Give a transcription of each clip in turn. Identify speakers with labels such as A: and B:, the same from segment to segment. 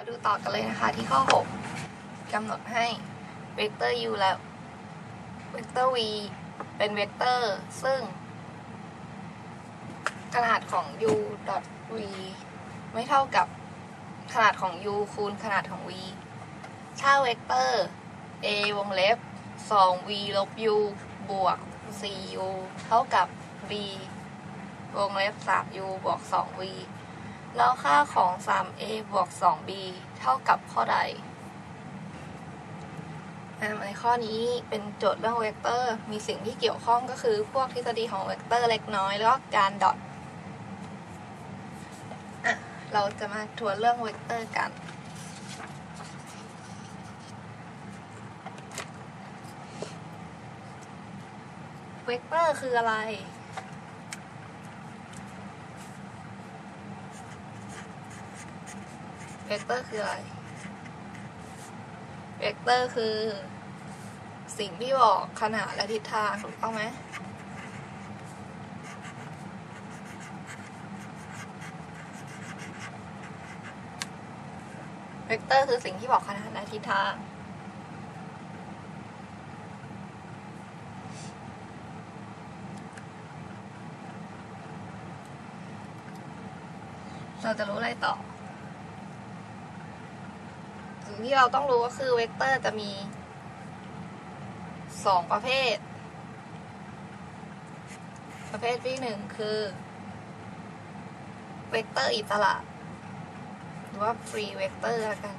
A: มาดูต่อกันเลยนะคะที่ข้อ 6กำหนดให้เวกเตอร์ u และเวกเตอร์ v เป็นเวกเตอร์ ซึ่งขนาดของ u v ไม่เท่ากับขนาดของ u คูณขนาดของ v ถ้าเวกเตอร์ a วงเล็บ 2v ลบ u บวก 4u เท่ากับ v วงเล็บ 3u บวก 2v แล้วค่าของ 3a บวก 2b เท่ากับข้อใดอ่าในข้อนี้เป็นโจทย์เรื่องเวกเตอร์ มีสิ่งที่เกี่ยวข้องก็คือพวกทฤษฎีของเวกเตอร์เล็กน้อยแล้วก็การดอทเราจะมาทวนเรื่องเวกเตอร์กัน เวกเตอร์คืออะไร เวกเตอร์คืออะไร เวกเตอร์คือสิ่งที่บอกขนาดและทิศทางถูกต้องไหมเวกเตอร์คือสิ่งที่บอกขนาดและทิศทาง เราจะรู้อะไรต่อ สิ่งที่ เราต้องรู้ก็คือเวกเตอร์จะมีสองประเภท ประเภทที่หนึ่งคือเวกเตอร์อิสระหรือว่าฟรีเวกเตอร์ละกัน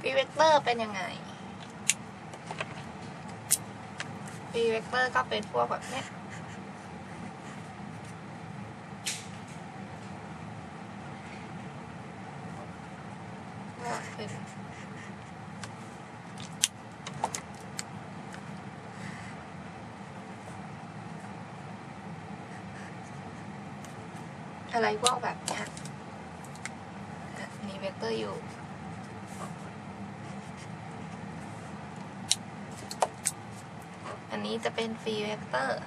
A: ฟรีเวกเตอร์เป็นยังไงฟรีเวกเตอร์ก็เป็นพวกแบบเนี้ย ก็เป็นอะไรพ วกแบบเนี้ยมีเวกเตอร์อยู่ อันนี้จะเป็นฟรีเวกเตอร์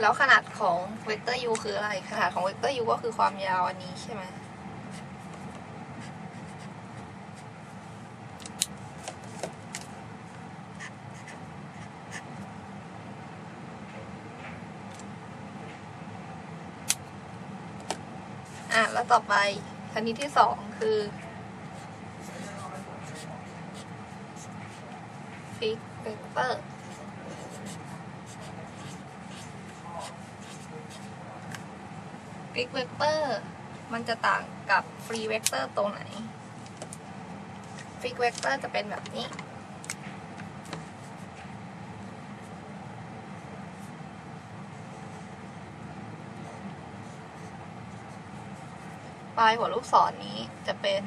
A: แล้วขนาดของเวกเตอร์ u คืออะไร ขนาดของเวกเตอร์ u ก็คือความยาวอันนี้ใช่ไหม อะ แล้ว ต่อไปชนิดที่สองคือฟิกเวกเตอร์ฟิกเวกเตอร์มันจะต่างกับฟรีเวกเตอร์ตรงไหนฟิกเวกเตอร์จะเป็นแบบนี้ ปลายหัวลูกศรนนี้จะเป็น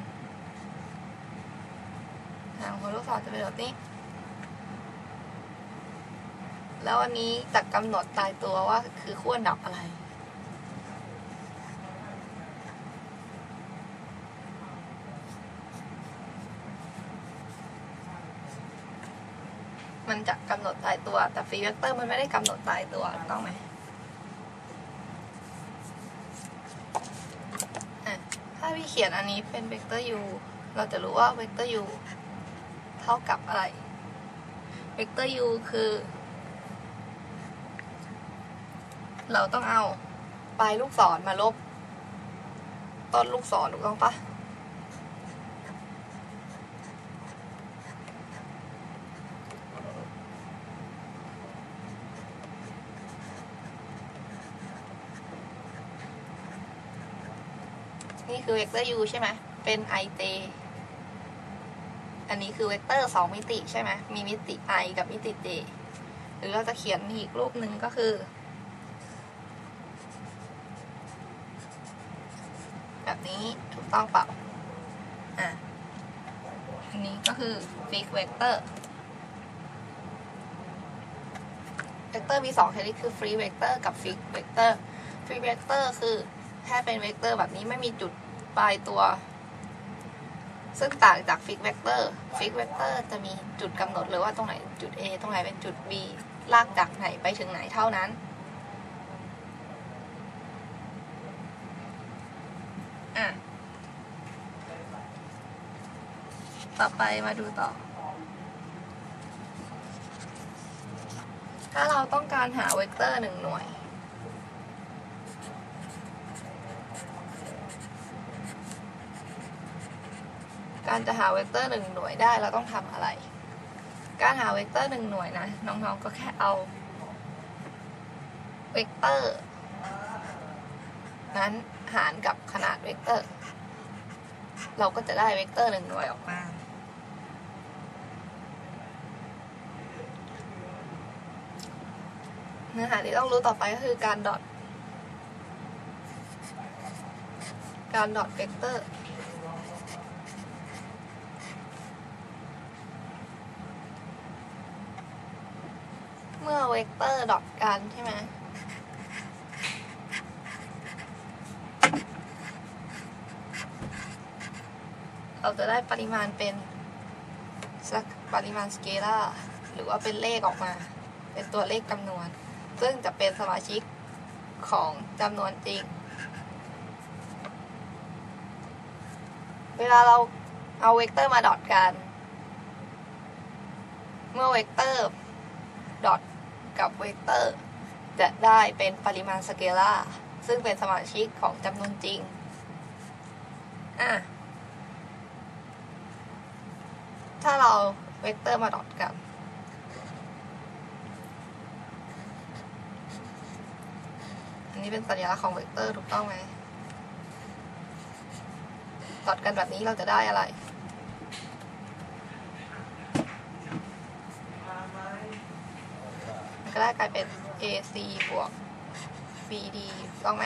A: หางหัวลูกศรจะเป็นแบบนี้ แล้วอันนี้จะกำหนดตายตัวว่าคือขั้วนดับอะไรมันจะกำหนดตายตัว แต่ฟรีเวกเตอร์มันไม่ได้กำหนดตายตัวถูกต้องไหมอะถ้าพี่ เขียนอันนี้เป็นเวกเตอร์ u เราจะรู้ว่าเวกเตอร์ u เท่ากับอะไร เวกเตอร์ u คือ เราต้องเอาปลายลูกศรมาลบ ต้นลูกศรถูกต้องปะ นี่คือเวกเตอร์ u ใช่ไหมเป็น i j อันนี้คือเวกเตอร์สองมิติใช่ไหมมีมิติ i กับมิติ j หรือเราจะเขียนอีกรูปหนึ่งก็คือแบบนี้ถูกต้องเปล่าอะอันนี้ก็คือฟิกเวกเตอร์เวกเตอร์มีสองชนิดคือฟรีเวกเตอร์กับฟิกเวกเตอร์ฟรีเวกเตอร์คือถ้าเป็นเวกเตอร์แบบนี้ไม่มีจุด ปลายตัว ซึ่งต่างจากฟิกเวกเตอร์ฟิกเวกเตอร์จะมีจุดกำหนดเลยว่าตรงไหนจุด A ตรงไหนเป็นจุด B ลากจากไหนไปถึงไหนเท่านั้นอะต่อไปมาดูต่อ ถ้าเราต้องการหาเวกเตอร์หนึ่งหน่วย การจะหาเวกเตอร์หนึ่งหน่วยได้เราต้องทำอะไร การหาเวกเตอร์หนึ่งหน่วยนะน้องๆก็แค่เอาเวกเตอร์นั้นหารกับขนาดเวกเตอร์ เราก็จะได้เวกเตอร์หนึ่งหน่วยออกมา เนื้อหาที่ต้องรู้ต่อไปก็คือการดอทการดอทเวกเตอร์ เวกเตอร์ดอทกันใช่ไหมเราจะได้ปริมาณเป็นสักปริมาณสเกลาหรือว่าเป็นเลขออกมา เป็นตัวเลขจำนวน ซึ่งจะเป็นสมาชิกของจำนวนจริง เวลาเราเอาเวกเตอร์มาดอทกัน เมื่อเวกเตอร์ดอท กับเวกเตอร์ จะได้เป็นปริมาณสเกลาร์ซึ่งเป็นสมาชิกของจำนวนจริง อะ ถ้าเราเวกเตอร์มาดอทกันอันนี้เป็นสัญลักษณ์ของเวกเตอร์ถูกต้องไหมดอทกันแบบนี้เราจะได้อะไร มัน ก็ได้กลายเป็น AC บวก BD ถูกต้องไหม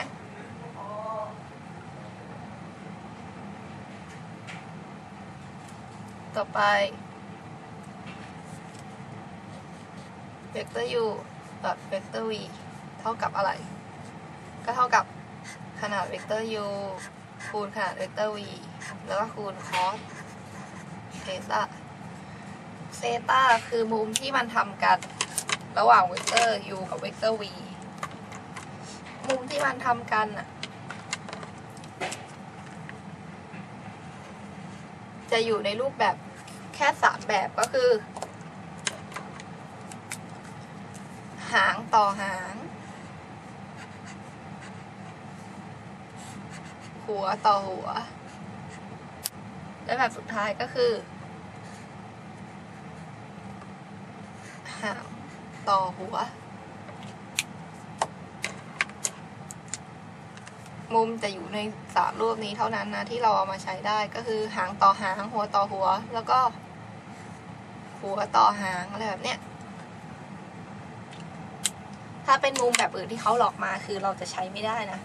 A: ต่อไปเวกเตอร์ u ดอทเวกเตอร์ v เท่ากับอะไร ก็เท่ากับขนาดเวกเตอร์ u คูณขนาดเวกเตอร์ v แล้วก็คูณ cos เซตาเซตาคือมุมที่มันทำกัน ระหว่างเวกเตอร์ u กับเวกเตอร์ v มุมที่มันทำกันน่ะจะอยู่ในรูปแบบแค่สามแบบก็คือ หางต่อหาง หัวต่อหัว และแบบสุดท้ายก็คือ หาง ต่อหัว มุมจะอยู่ในสามรูปนี้เท่านั้นนะที่เราเอามาใช้ได้ก็คือหางต่อหางหัวต่อหัว แล้วก็ หัวต่อหางอะไรแบบเนี้ยถ้าเป็นมุมแบบอื่นที่เขาหลอกมาคือเราจะใช้ไม่ได้นะ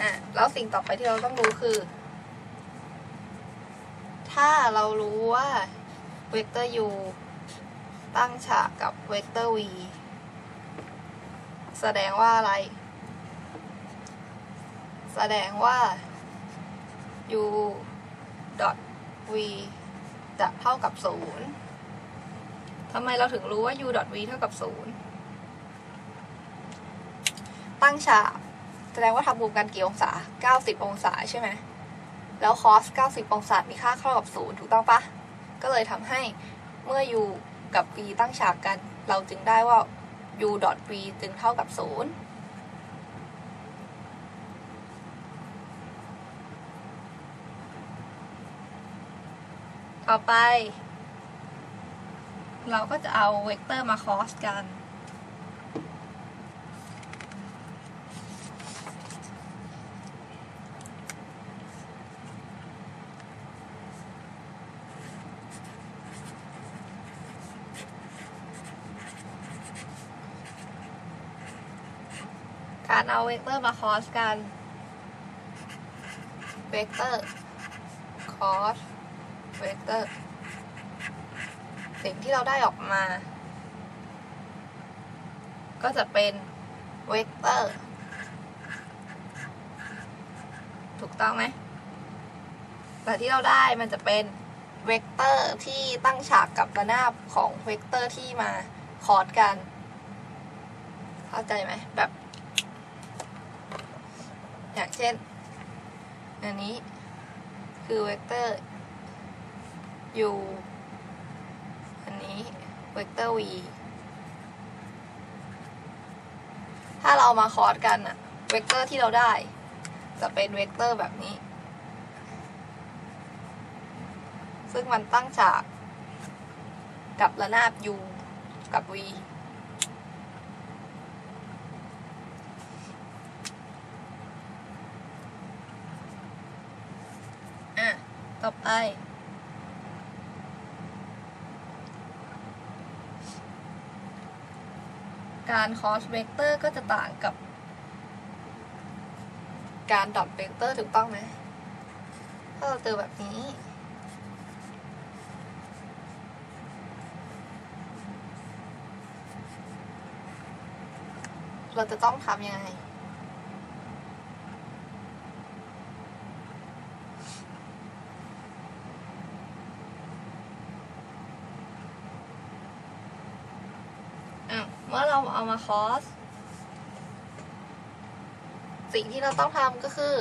A: อะแล้วสิ่งต่อไปที่เราต้องรู้คือ ถ้าเรารู้ว่าเวกเตอร์ u ตั้งฉากกับเวกเตอร์ v แสดงว่าอะไร แสดงว่า u dot v จะเท่ากับศูนย์ทำไมเราถึงรู้ว่า u dot v เท่ากับศูนย์ตั้งฉาก แสดงว่าทำมุมกันกี่องศา 90 องศาใช่ไหม แล้ว cos 90 องศา มีค่าเท่ากับศูนย์ถูกต้องปะ ก็เลยทำให้เมื่อ u กับ v ตั้งฉากกัน เราจึงได้ว่า u dot v จึงเท่ากับศูนย์ต่อไป เราก็จะเอาเวกเตอร์มาคอสกัน การเอาเวกเตอร์มาคอสกัน เวกเตอร์คอสเวกเตอร์ สิ่งที่เราได้ออกมา ก็จะเป็นเวกเตอร์ ถูกต้องไหมแต่ที่เราได้มันจะเป็นเวกเตอร์ที่ตั้งฉากกับระนาบของเวกเตอร์ที่มาคอร์สกัน เข้าใจไหมแบบ อย่างเช่น อันนี้คือเวกเตอร์ u อันนี้เวกเตอร์ v ถ้าเรามาคอร์สกันอะเวกเตอร์ที่เราได้ จะเป็นเวกเตอร์แบบนี้ ซึ่งมันตั้งฉากกับระนาบ u กับ v อะ ต่อไป การคอสเวกเตอร์ก็จะต่างกับการดอทเวกเตอร์ถูกต้องไหมถ้าเราเจอแบบนี้ เราจะต้องทำยังไง อะเมื่อเราเอามา คอสสิ่งที่เราต้องทำก็คือ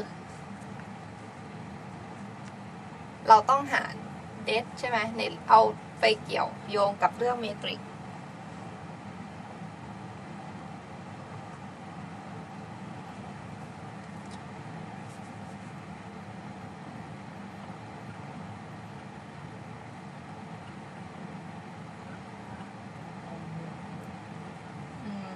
A: เราต้องหาเดทใช่ไหมเนเอาไปเกี่ยวโยงกับเรื่องเมตริก อืม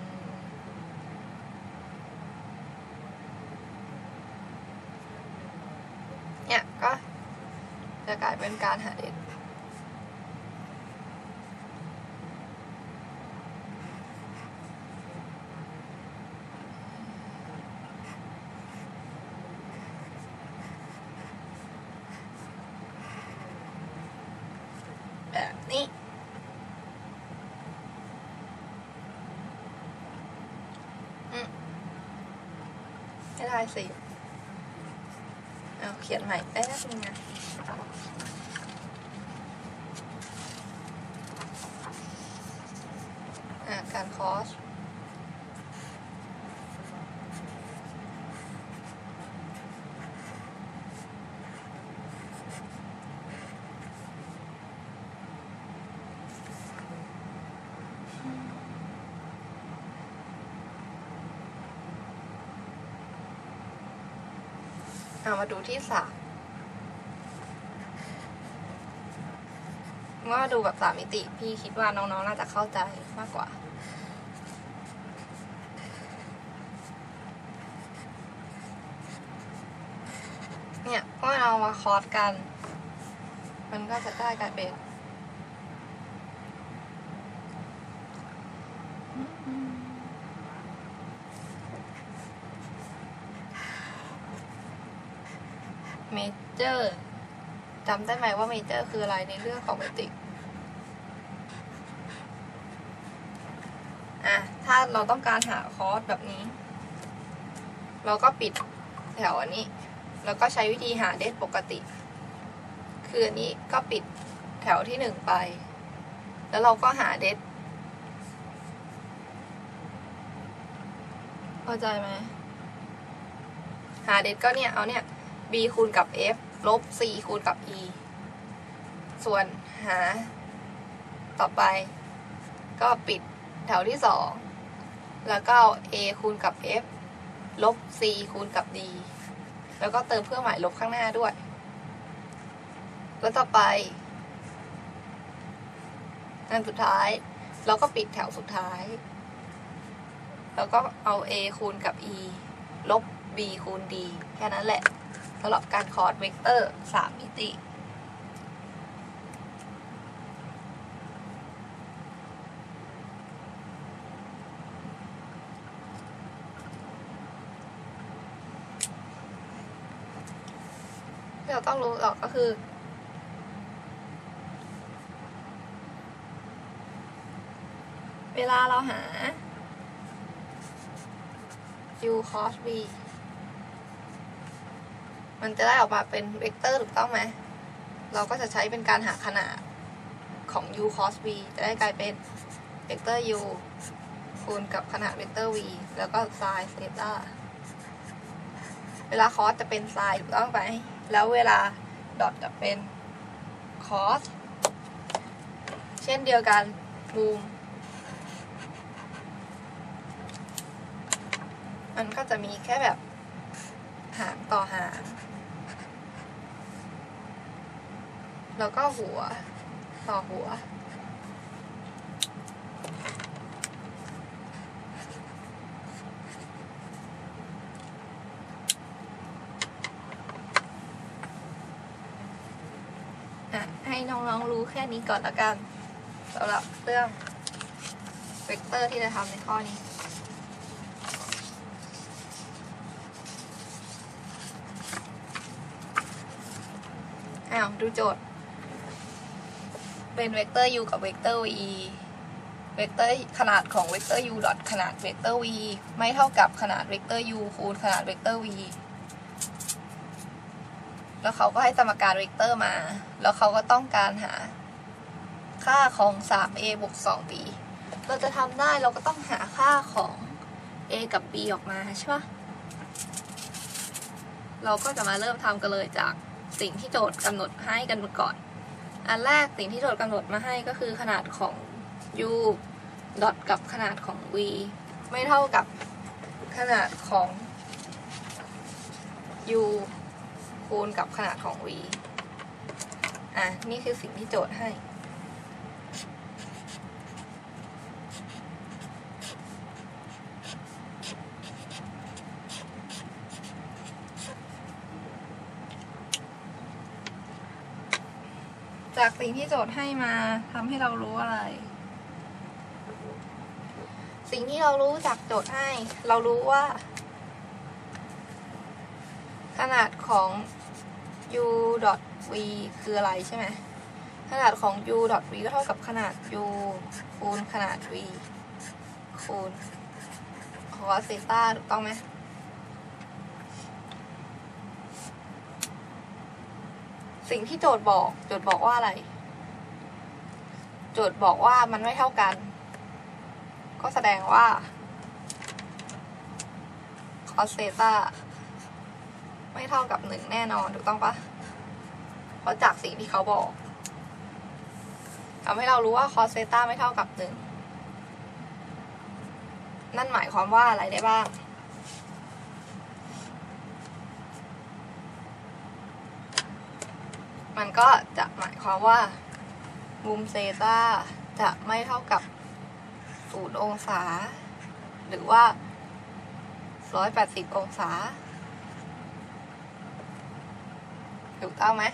A: เนี่ยก็จะกลาย เป็นการหาเด็ดแบบนี้ไม่ได้สิ เอาเขียนใหม่แป๊บนึงนะ อะ การคอสเอามาดูที่สามว่าดูแบบสามมิติ พี่คิดว่าน้องๆน่าจะเข้าใจมากกว่า เนี่ยเมื่อเรามาคอร์สกัน มันก็จะได้กลายเป็นเมเจอร์จำได้ไหมว่าเมเจอร์คืออะไรในเรื่องของเมตริกอะ ถ้าเราต้องการหาคอร์สแบบนี้ เราก็ปิดแถวอันนี้ แล้วก็ใช้วิธีหาเดทปกติ คืออันนี้ก็ปิดแถวที่หนึ่งไป แล้วเราก็หาเดทเข้าใจไหมหาเดทก็เนี่ย เอาเนี่ย b คูณกับ f ลบ c คูณกับ e ส่วนหา ต่อไป ก็ปิดแถวที่สองแล้วก็ a คูณกับ f ลบ c คูณกับ d แล้วก็เติมเครื่องหมายลบข้างหน้าด้วย แล้วต่อไปอันสุดท้าย เราก็ปิดแถวสุดท้าย แล้วก็เอา a คูณกับ e ลบ b คูณ d แค่นั้นแหละสำหรับการคอร์ดเวกเตอร์สามมิติ ต้องรู้หรอกก็คือเวลาเราหา u cos b มันจะได้ออกมาเป็นเวกเตอร์ถูกต้องไหม เราก็จะใช้เป็นการหาขนาดของ u cos v จะได้กลายเป็นเวกเตอร์ u คูณกับขนาดเวกเตอร์ v แล้วก็ sin เซต้าเวลา cos จะเป็น sin ถูกต้องไหม แล้วเวลาดอทจะเป็น cos เช่นเดียวกันมุมมันก็จะมีแค่แบบหางต่อหาง แล้วก็หัวต่อหัว อะ ให้น้องๆรู้แค่นี้ก่อนละกันสำหรับเรื่องเวกเตอร์ที่จะทำในข้อนี้อ้าวดูโจทย์ เป็นเวกเตอร์ u กับเวกเตอร์ v เวกเตอร์ขนาดของเวกเตอร์ u ดอทขนาดเวกเตอร์ v ไม่เท่ากับขนาดเวกเตอร์ u คูณขนาดเวกเตอร์ v แล้วเขาก็ให้สมการเวกเตอร์มา แล้วเขาก็ต้องการหา ค่าของ 3a บวก 2b เราจะทำได้เราก็ต้องหาค่าของ a กับ b ออกมาใช่ปะเราก็จะมาเริ่มทำกันเลยจากสิ่งที่โจทย์กำหนดให้กันก่อน อันแรกสิ่งที่โจทย์กำหนดมาให้ก็คือขนาดของ u ดอทกับขนาดของ v ไม่เท่ากับขนาดของ u คูณกับขนาดของ v อะ นี่คือสิ่งที่โจทย์ให้ จากสิ่งที่โจทย์ให้มาทำให้เรารู้อะไร สิ่งที่เรารู้จากโจทย์ให้ เรารู้ว่า ขนาดของ u dot v คืออะไรใช่ไหมขนาดของ u dot v ก็เท่ากับขนาด u คูณขนาด v คูณ cos เซต้าถูกต้องไหมสิ่งที่โจทย์บอกโจทย์บอกว่าอะไร โจทย์บอกว่ามันไม่เท่ากัน ก็แสดงว่า cos เซต้า ไม่เท่ากับหนึ่งแน่นอนถูกต้องปะเพราะจากสิ่งที่เขาบอกทำให้เรารู้ว่า cos เซต้าไม่เท่ากับหนึ่งนั่นหมายความว่าอะไรได้บ้าง มันก็จะหมายความว่า มุมเซต้าจะไม่เท่ากับศูนย์องศา หรือว่าร้อยแปดสิบองศา ถูกต้องไหม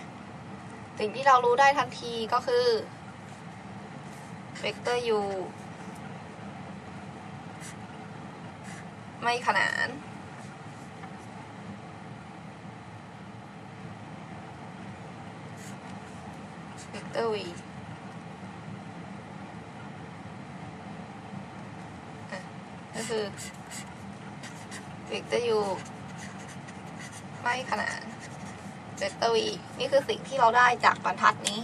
A: สิ่งที่เรารู้ได้ทันทีก็คือเวกเตอร์ u ไม่ขนาน เวกเตอร์ v อะก็คือเวกเตอร์ u ไม่ขนาน เวกเตอร์ v นี่คือสิ่งที่เราได้จากบรรทัดนี้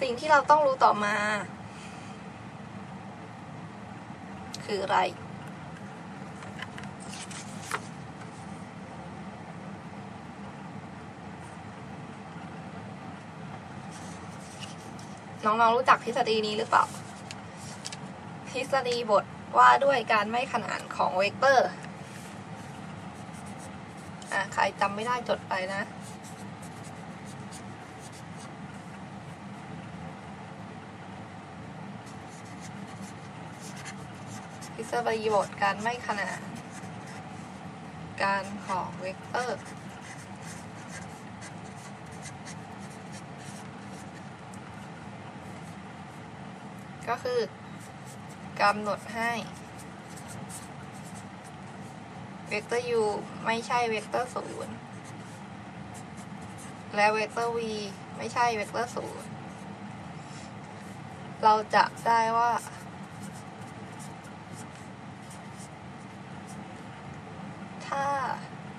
A: สิ่งที่เราต้องรู้ต่อมา คืออะไร น้องๆรู้จักทฤษฎีนี้หรือเปล่า ทฤษฎีบทว่าด้วยการไม่ขนานของเวกเตอร์ ใครจำไม่ได้จดไปนะ ทฤษฎีบทการไม่ขนานการของเวกเตอร์ก็คือกำหนดให้ เวกเตอร์ u ไม่ใช่เวกเตอร์ศูนย์และเวกเตอร์ v ไม่ใช่เวกเตอร์ศูนย์เราจะได้ว่า ถ้า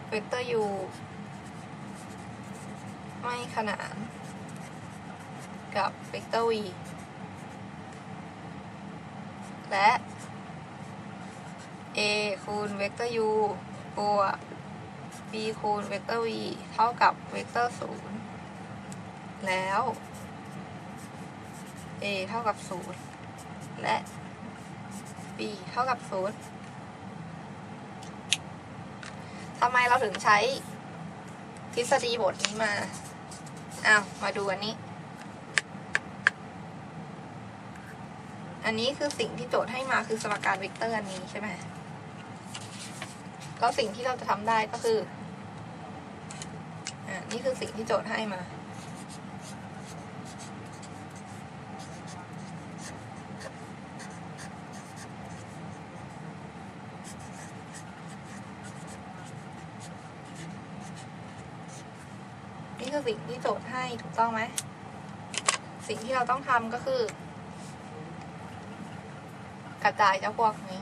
A: เวกเตอร์ u ไม่ขนานกับเวกเตอร์ v และ คูณเวกเตอร์ u บวก b คูณเวกเตอร์ v เท่ากับเวกเตอร์ 0 แล้ว a เท่ากับ 0 และ b เท่ากับ 0ทำไมเราถึงใช้ทฤษฎีบทนี้มา อ้าว มาดูอันนี้ อันนี้คือสิ่งที่โจทย์ให้มาคือสมการเวกเตอร์อันนี้ใช่ไหม แล้วสิ่งที่เราจะทำได้ก็คืออ่านี่คือสิ่งที่โจทย์ให้มา นี่คือสิ่งที่โจทย์ให้ถูกต้องไหม สิ่งที่เราต้องทำก็คือ กระจายเจ้าพวกนี้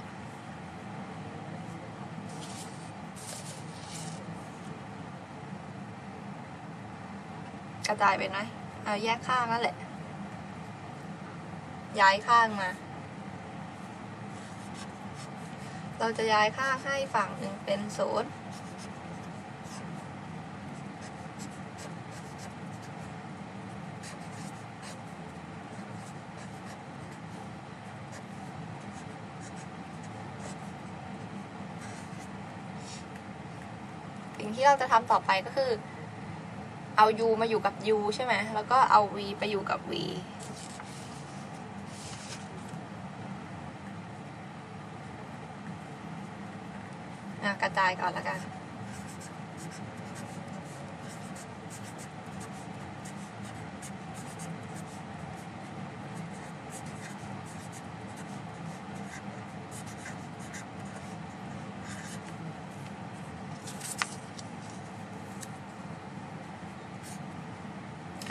A: ระจายเป็นไหมเอาแยกข้างนั่นแหละ ย้ายข้างมา เราจะย้ายข้างให้ฝั่งหนึ่งเป็นศูนย์สิ่งที่เราจะทำต่อไปก็คือ เอา u มาอยู่กับ u ใช่ไหม แล้วก็เอา v ไปอยู่กับ v อะกระจายก่อนแล้วกัน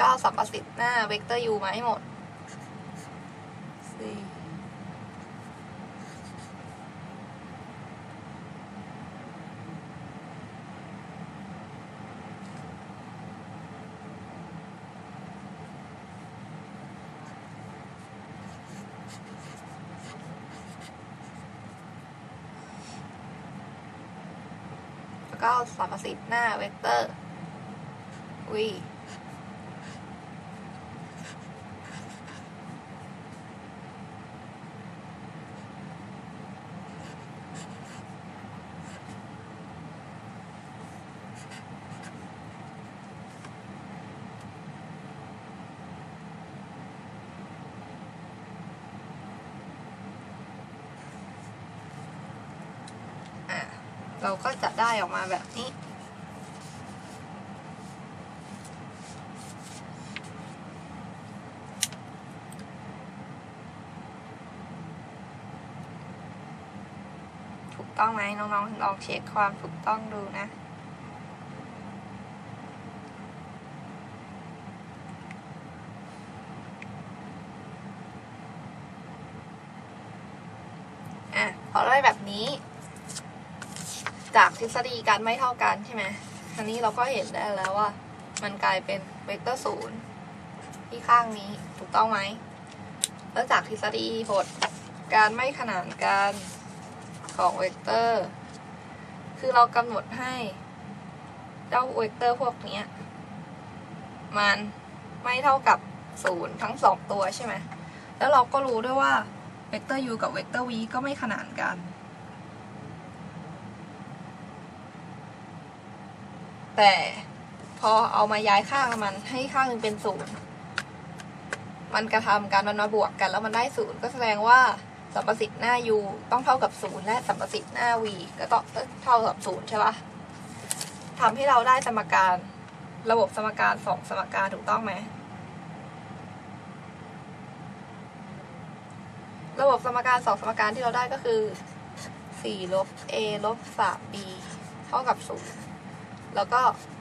A: ก็เอาสัมประสิทธิ์หน้าเวกเตอร์ u มาให้หมดสี่แล้วก็เอาสัมประสิทธิ์หน้าเวกเตอร์ v อะ เราก็จะได้ออกมาแบบนี้ ถูกต้องไหมน้องๆลองเช็คความถูกต้องดูนะ อะพอได้แบบนี้ จากท ฤษฎีการไม่เท่ากันใช่ไหมอันนี้เราก็เห็นได้แล้วว่า มันกลายเป็นเวกเตอร์ศูนย์ที่ข้างนี้ถูกต้องไหม แล้วจากทฤษฎีบทการไม่ขนานกันของเวกเตอร์ คือเรากำหนดให้เจ้าเวกเตอร์พวกนี้มันไม่เท่ากับศูนย์ทั้งสองตัวใช่ไหม แล้วเราก็รู้ด้วยว่าเวกเตอร์ u กับเวกเตอร์ v ก็ไม่ขนานกัน แต่พอเอามาย้ายข้างมันให้ข้างหนึงเป็นศูนย์มันกระทำการมันมาบวกกัน แล้วมันได้ศูนย์ก็แสดงว่าสัมประสิทธิ์หน้า u ต้องเท่ากับศูนย์และสัมประสิทธิ์หน้า v ก็ต้องเท่ากับศูนย์ใช่ปะทำให้เราได้สมการระบบสมการสองสมการถูกต้องไหมระบบสมการสองสมการที่เราได้ก็คือสี่ลบ a ลบสาม b เท่ากับศูนย์ แล้วก็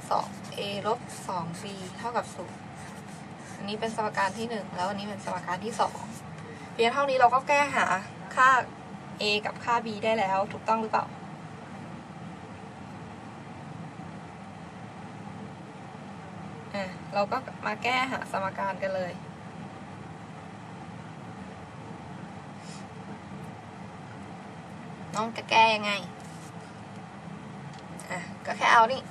A: สอง a ลบสอง b เท่ากับศูนย์อันนี้เป็นสมการที่หนึ่งแล้วอันนี้เป็นสมการที่สองเพียงเท่านี้เราก็แก้หาค่า a กับค่า b ได้แล้วถูกต้องหรือเปล่าเราก็มาแก้หาสมการกันเลย น้องจะแก้ยังไง อะ ก็แค่เอานี่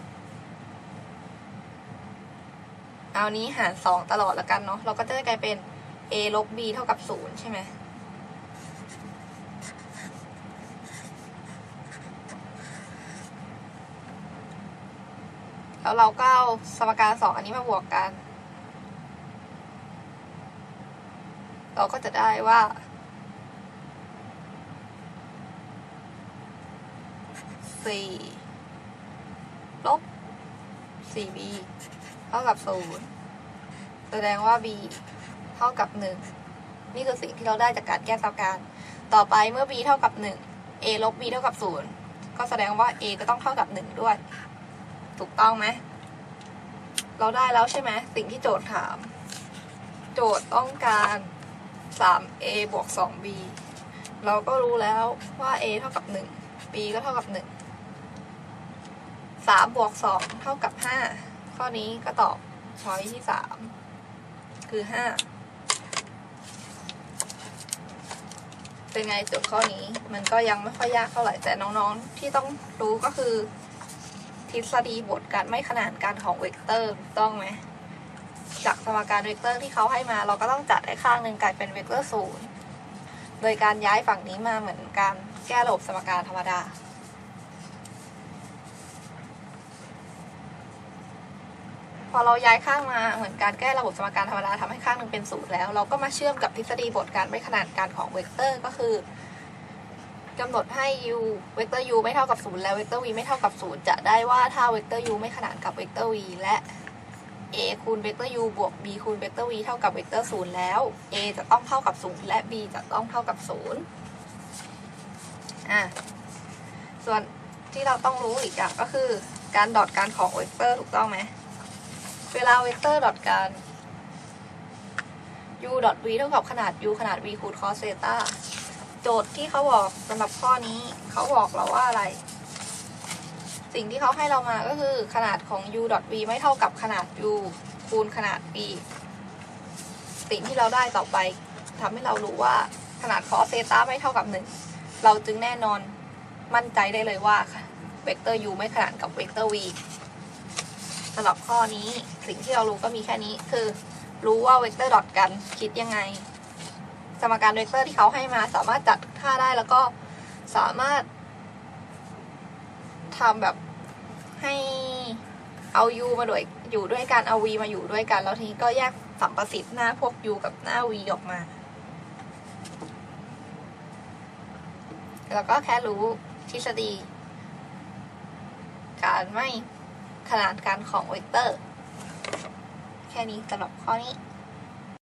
A: เอานี้หารสองตลอดแล้วกันเนาะเราก็จะได้กลายเป็น a ลบ b เท่ากับศูนย์ใช่ไหมแล้วเราก็เอาสมการสองอันนี้มาบวกกัน เราก็จะได้ว่าสี่ลบสี่ b เท่ากับศูนย์แสดงว่า b เท่ากับหนึ่งนี่คือสิ่งที่เราได้จากการแก้สมการ ต่อไปเมื่อ b เท่ากับหนึ่ง a ลบ b เท่ากับศูนย์ก็แสดงว่า a ก็ต้องเท่ากับหนึ่งด้วย ถูกต้องไหมเราได้แล้วใช่ไหมสิ่งที่โจทย์ถาม โจทย์ต้องการ 3a บวก 2b เราก็รู้แล้วว่า a เท่ากับ 1 b ก็เท่ากับ 1 3บวก 2 เท่ากับ 5 ข้อนี้ก็ตอบช้อยที่3คือ5เป็นไงจทย์ข้อนี้มันก็ยังไม่ค่อยยากเท่าไหร่แต่น้องๆ ที่ต้องรู้ก็คือ ทฤษฎีบทการไม่ขนานกันของเวกเตอร์ถูกต้องไหมจากสมการเวกเตอร์ที่เขาให้มา เราก็ต้องจัดให้ข้างหนึ่งกลายเป็นเวกเตอร์ศูนย์โดยการย้ายฝั่งนี้มาเหมือนการแก้ระบบสมการธรรมดา พอเราย้ายข้างมาเหมือนการแก้ระบบสมการธรรมดาทำให้ข้างหนึ่งเป็นศูนย์แล้ว เราก็มาเชื่อมกับทฤษฎีบทการไม่ขนานกันของเวกเตอร์ ก็คือกำหนดให้ u เวกเตอร์ u ไม่เท่ากับศูนย์และเวกเตอร์ v ไม่เท่ากับศูนย์จะได้ว่าถ้าเวกเตอร์ u ไม่ขนานกับเวกเตอร์ v และ a คูณเวกเตอร์ u บวก b คูณเวกเตอร์ v เท่ากับเวกเตอร์ศูนย์แล้ว a จะต้องเท่ากับศูนย์และ b จะต้องเท่ากับศูนย์อะส่วนที่เราต้องรู้อีกอย่างก็คือการดอทการของเวกเตอร์ถูกต้องไหม เวลาเวกเตอร์ดอทการ u ดอท v เท่ากับขนาด u ขนาด v คูณ cos เซต้าโจทย์ที่เขาบอกสำหรับข้อนี้เขาบอกเราว่าอะไร สิ่งที่เขาให้เรามาก็คือขนาดของ u ดอท v ไม่เท่ากับขนาด u คูณขนาด v สิ่งที่เราได้ต่อไปทำให้เรารู้ว่าขนาด cos เซต้าไม่เท่ากับ 1 เราจึงแน่นอนมั่นใจได้เลยว่าเวกเตอร์ u ไม่ขนานกับเวกเตอร์ v ำหรับข้อนี้สิ่งที่เรารู้ก็มีแค่นี้คือ รู้ว่าเวกเตอร์ดอทกันคิดยังไง สมการเวกเตอร์ที่เขาให้มาสามารถจัดค่าได้แล้วก็สามารถทำแบบให้เอา u มาด้วยอยู่ด้วยกันเอา v มาอยู่ด้วยกัน แล้วทีนี้ก็แยกสัมประสิทธิ์หน้าพวก u กับหน้า v ออกมา แล้วก็แค่รู้ทฤษฎีการไม่ ขนานกันของเวกเตอร์ แค่นี้สำหรับข้อนี้